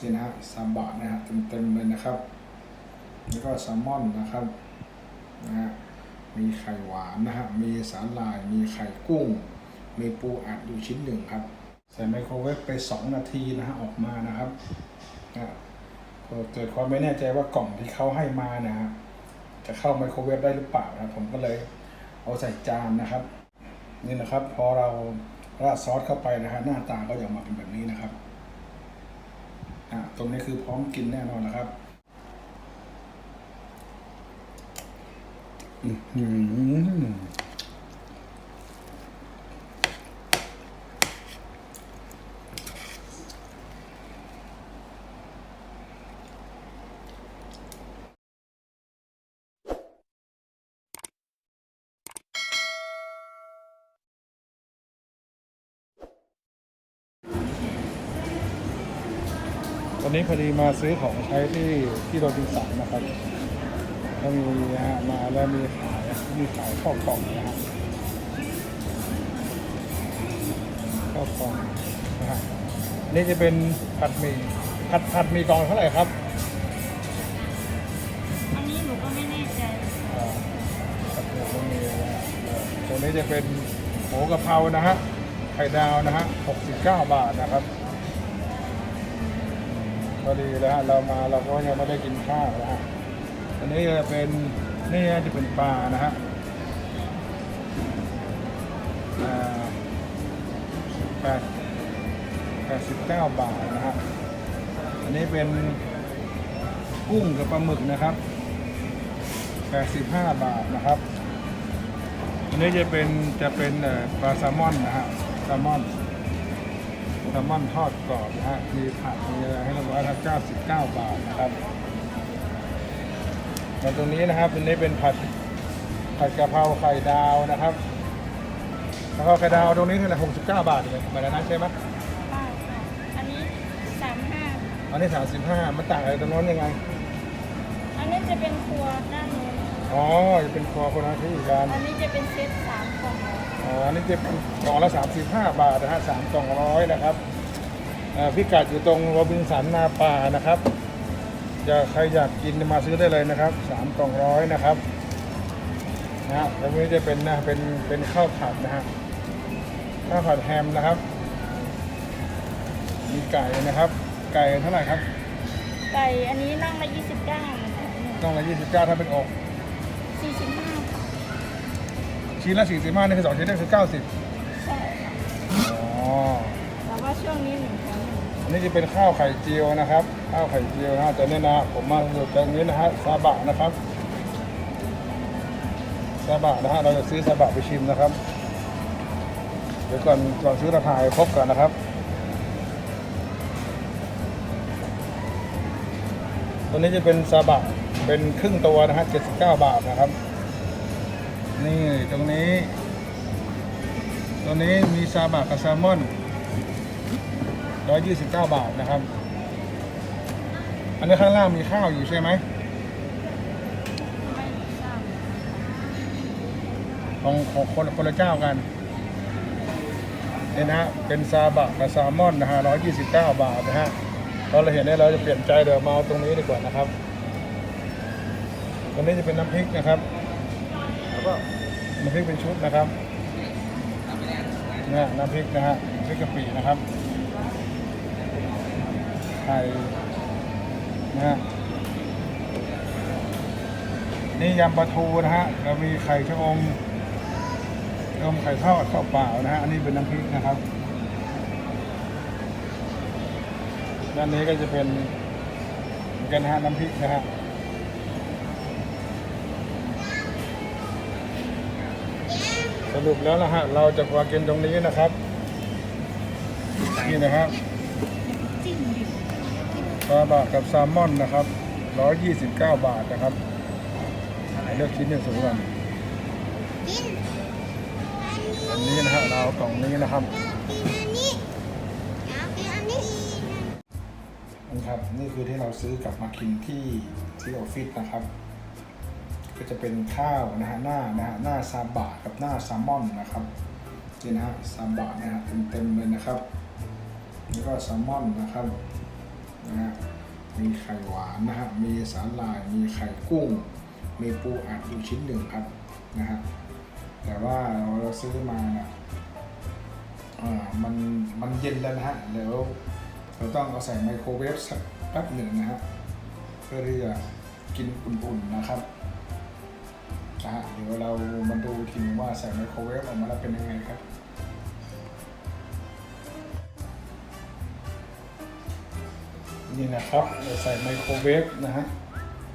นี่นะฮะซาบะนะฮะเต็มๆเลยนะครับ แล้วก็แซลมอนนะครับนะฮะมีไข่หวานนะฮะมีสาหร่าย มีไข่กุ้ง มีปูอัดอยู่ชิ้นหนึ่งครับ ใส่ไมโครเวฟไป 2 นาทีนะฮะออกมานะครับอะเกิดความไม่แน่ใจว่ากล่องที่เขาให้มานะฮะจะเข้าไมโครเวฟได้หรือเปล่านะผมก็เลยเอาใส่จานนะครับ นี่นะครับ พอเราราดซอสเข้าไปนะฮะหน้าตาก็จะออกมาเป็นแบบนี้นะครับ อะตรงนี้คือพร้อมกินแน่นอนนะครับอืม วันนี้พอดีมาซื้อของใช้ที่ที่โรบินสันนะครับก็มีนะฮะมาแล้วมีขายมีขายข้าวกล่องนะฮะข้าวกล่องนะฮะนี่จะเป็นผัดหมี่ผัดผัดหมี่กล่องเท่าไหร่ครับอันนี้หนูก็ไม่แน่ใจอ่าผัดหมี่ก็มีนะฮะตัวนี้จะเป็นหมูกะเพรานะฮะไข่ดาวนะฮะ69 บาทนะครับพ อดีแล้วฮะเรามาเราก็ยังไม่ได้กินข้าวนะฮะอันนี้จะเป็นนี่จะเป็นปลานะฮะแปดแปดสิบเก้าบาทนะฮะอันนี้เป็นกุ้งกับปลาหมึกนะครับแปดสิบห้าบาทนะครับ อันนี้จะเป็นจะเป็นปลาแซลมอนนะฮะแซลมอน แซลมอนทอดกรอบนะฮะมีผักมีอะไรให้เราบอกว่าเก้าสิบเก้าบาทนะครับมาตรงนี้นะครับอันนี้เป็นผัดผัดกะเพราไข่ดาวนะครับกะเพราไข่ดาวตรงนี้คือหกสิบเก้าบาทเลยเหมือนกันนะใช่ไหมใช่ค่ะ อันนี้สามห้าอันนี้สามสิบห้ามันต่างอะไรตรงโน้นยังไง อันนี้จะเป็นครัวด้านโน้นอ๋อจะเป็นครัวคนละที่กัน อันนี้จะเป็นเซตสามกล่ องร้อยอ๋ออันนี้จะเป็นกล่องละสามสิบห้าบาทนะฮะสามกล่องร้อยนะครับอ่าพิกัดอยู่ตรงโรบินสันนาป่านะครับจะใครอยากกินมาซื้อได้เลยนะครับสามกล่องร้อยนะครับนะฮะแล้วนี้จะเป็นนะเป็นเป็นข้าวผัดนะฮะข้าวผัดแฮมนะครับ มีไก่นะครับ ไก่เท่าไหร่ครับไก่อันนี้นั่งละยี่สิบเก้าเหมือนกันต้องละยี่สิบเก้าถ้าเป็นอกสี่สิบห้าค่ะ ชิ้นละสี่สิบห้านี่คือสองชิ้นนี่คือเก้าสิบใช่ค่ะอ๋อแต่ว่าช่วงนี้หนึ่งแถมหนึ่งอันนี้จะเป็นข้าวไข่เจียวนะครับ ข้าวไข่เจียวนะฮะแต่เนี่ยนะผมมาอยู่ตรงนี้นะฮะซาบะนะครับซาบะนะฮะเราจะซื้อซาบะไปชิมนะครับ เดี๋ยวก่อนก่อนซื้อราคาให้ครบก่อนนะครับตัวนี้จะเป็นซาบะเป็นครึ่งตัวนะฮะ79 บาทนะครับ นี่ตรงนี้ตัวนี้มีซาบะกับแซลมอน 129 บาทนะครับ อันนี้ข้างล่างมีข้าวอยู่ใช่ไหมไม่ของของคนคนละเจ้ากันเนี่ยนะฮะ เป็นซาบะกับแซลมอนนะฮะ 129 บาทนะฮะตอนเราเห็นเนี่ยเราจะเปลี่ยนใจเดี๋ยวมาเอาตรงนี้ดีกว่านะครับตัวนี้จะเป็นน้ำพริกนะครับ ก็น้ำพริกเป็นชุดนะครับนะน้ำพริกนะฮะพริกกะปินะครับไข่นะฮะนี่ยำปลาทูนะฮะเรามีไข่ชะอมชะอมไข่ทอดข้าวเปล่านะฮะอันนี้เป็นน้ำพริกนะครับด้านนี้ก็จะเป็นกันนะฮะน้ำพริกนะฮะ รุปแล้วนะฮะเราจะมากินตรงนี้นะครับนี่นะครับปลาบะกับแซลมอนนะครับ129 บาทนะครับเลือกชิ้นหนึ่งสูงก่อนอันนี้นะฮะเราเอากล่องนี้นะครับนะครับนี่คือที่เราซื้อกลับมากินที่ที่ออฟฟิศนะครับ ก็จะเป็นข้าวนะฮะหน้านะฮะหน้าซาบะกับหน้าแซลมอนนะครับนี่นะฮะซาบะนะฮะเต็มๆเลยนะครับแล้วก็แซลมอนนะครับนะฮะมีไข่หวานนะฮะมีสาหร่ายมีไข่กุ้ง มีปูอัดอยู่ชิ้นหนึ่งครับนะฮะแต่ว่าเราซื้อมานะอ่ามันมันเย็นแล้วนะฮะเดี๋ยวเราต้องเอาใส่ไมโครเวฟสักแป๊บหนึ่งนะฮะเพื่อที่จะกินอุ่นๆนะครับ นะฮะเดี๋ยวเรามาดูทีนึงว่าใส่ไมโครเวฟออกมาแล้วเป็นยังไงครับนี่นะครับเราใส่ไมโครเวฟนะฮะ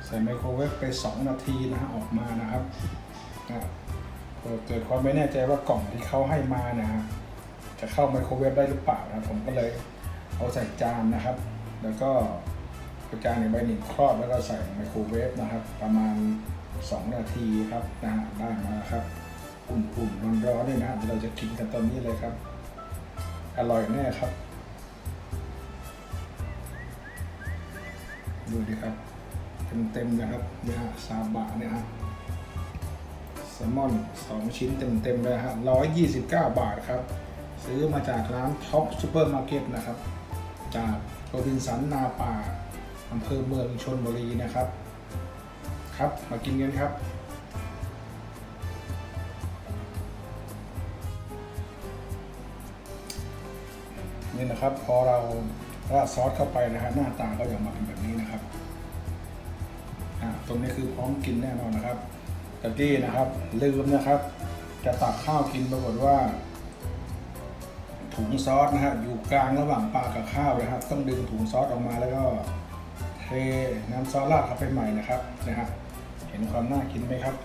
ใส่ไมโครเวฟไป 2 นาทีนะฮะออกมานะครับอะเผื่อเกิดความไม่แน่ใจว่ากล่องที่เขาให้มานะฮะจะเข้าไมโครเวฟได้หรือเปล่านะผมก็เลยเอาใส่จานนะครับ แล้วก็จานหนึ่งใบหนึ่งครอบแล้วก็ใส่ไมโครเวฟนะครับ ประมาณ 2 นาทีครับนะฮะได้มาครับอุ่นๆร้อนๆนี่นะเดี๋ยวเราจะกินกันตอนนี้เลยครับ อร่อยแน่ครับ ดูดิครับเต็มๆนะครับเนี่ยฮะซาบะเนี่ยฮะแซลมอนสองชิ้นเต็มๆเลยฮะร้อยยี่สิบเก้าบาทครับ ซื้อมาจากร้านท็อปซูเปอร์มาร์เก็ตนะครับ จากโรบินสันนาป่าอำเภอเมืองชนบุรีนะครับ ครับ มากินกันครับ นี่นะครับ พอเราราดซอสเข้าไปนะฮะหน้าตาก็จะมาเป็นแบบนี้นะครับอ่าตรงนี้คือพร้อมกินแน่นอนนะครับแต่ที่นะครับ ลืมนะครับ จะตักข้าวกินปรากฏว่า ถุงซอสนะฮะอยู่กลางระหว่างปลากับข้าวนะครับ ต้องดึงถุงซอสออกมาแล้วก็เทน้ำซอสราดเข้าไปใหม่นะครับนะฮะ เห็นความน่ากินไหมครับ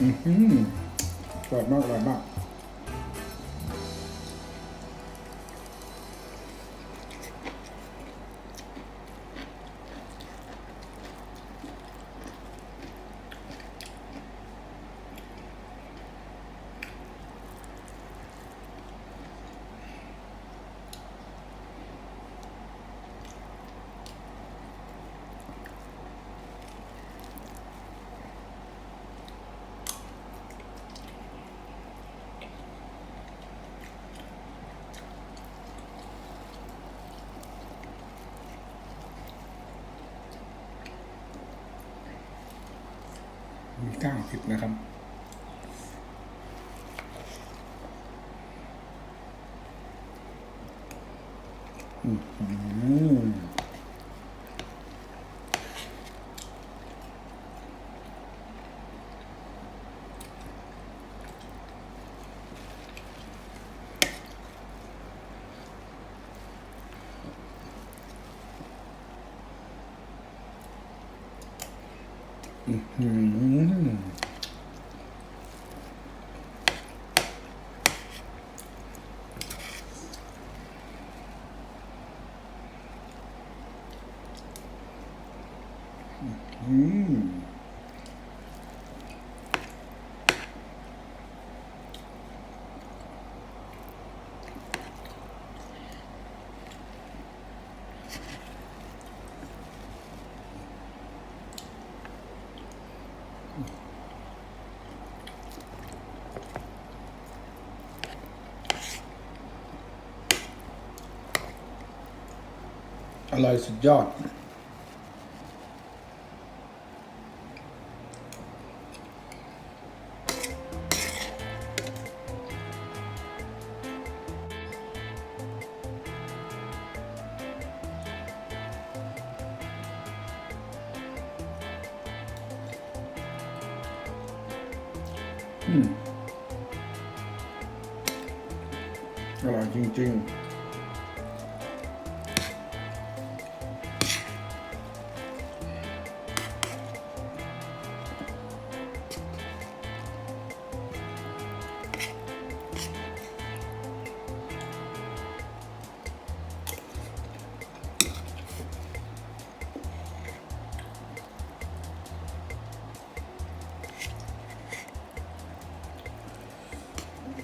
อือหืออร่อยมากอร่อยมาก มีก้าสิบนะครับ อืม อื อร่อยสุดยอด อืม อร่อยจริง ๆ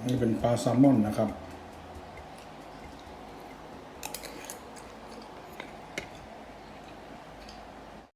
นี่เป็นปลาแซลมอนนะครับ